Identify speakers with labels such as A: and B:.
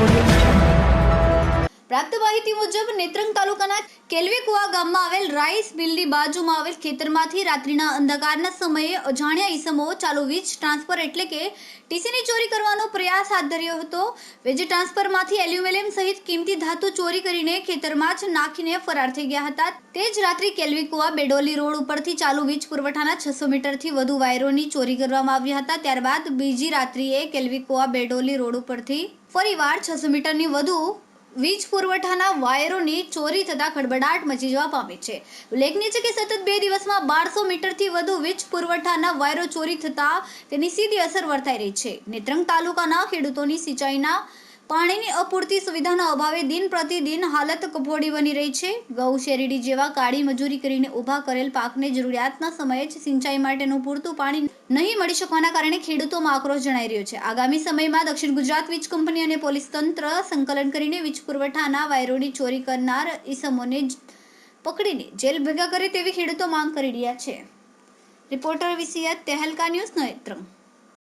A: Audio. પ્રાપ્ત માહિતી મુજબ, નેત્રંગ તાલુકાના કેલવેકુવા ગામમાં આવેલ રાઈસ મિલની બાજુમાં આવેલ ખેતરમાંથી રાત્રિના અંધકારના સમયે અજાણ્યા ઈસમો ચાલુ વીજ ટ્રાન્સફર એટલે કે ટીસીની ચોરી કરવાનો પ્રયાસ હાથ ધર્યો હતો. વીજ ટ્રાન્સફરમાંથી એલ્યુમિનિયમ સહિત કિંમતી ધાતુ ચોરી કરીને ખેતરમાં જ નાખીને ફરાર થઈ ગયા હતા. તે જ રાત્રે કેલવીકુવા બેડોલી રોડ ઉપરથી ચાલુ વીજ પુરવઠાના છસો મીટરથી વધુ વાયરોની ચોરી કરવામાં આવ્યા હતા. ત્યારબાદ બીજી રાત્રિએ કેલવીકુવા બેડોલી રોડ ઉપરથી ફરીવાર છસો મીટરની વધુ વીજ પુરવઠાના વાયરોની ચોરી થતાં ખડબડાટ મચી જવા પામી છે. ઉલ્લેખનીય છે કે સતત બે દિવસમાં બારસો મીટરથી વધુ વીજ પુરવઠાના વાયરો ચોરી થતાં તેની સીધી અસર વર્તાઈ રહી છે. નેત્રંગ તાલુકાના ખેડૂતોની સિંચાઈના પાણીની અપૂરતી સુવિધાના અભાવે દિન પ્રતિદિન હાલત કફોડી બની રહી છે. ગૌ શેરડી જેવા કાળી મજૂરી કરીને ઊભા કરેલ પાકને જરૂરિયાતના સમયે જ સિંચાઈ માટેનું પૂરતું પાણી નહીં મળી શકવાના કારણે ખેડૂતોમાં આક્રોશ જણાઈ રહ્યો છે. આગામી સમયમાં દક્ષિણ ગુજરાત વીજ કંપની અને પોલીસ તંત્ર સંકલન કરીને વીજ પુરવઠાના વાયરોની ચોરી કરનાર ઈસમોને પકડીને જેલ ભેગા કરે તેવી ખેડૂતો માંગ કરી રહ્યા છે. Reporter Visiyat Tehelka news Netrang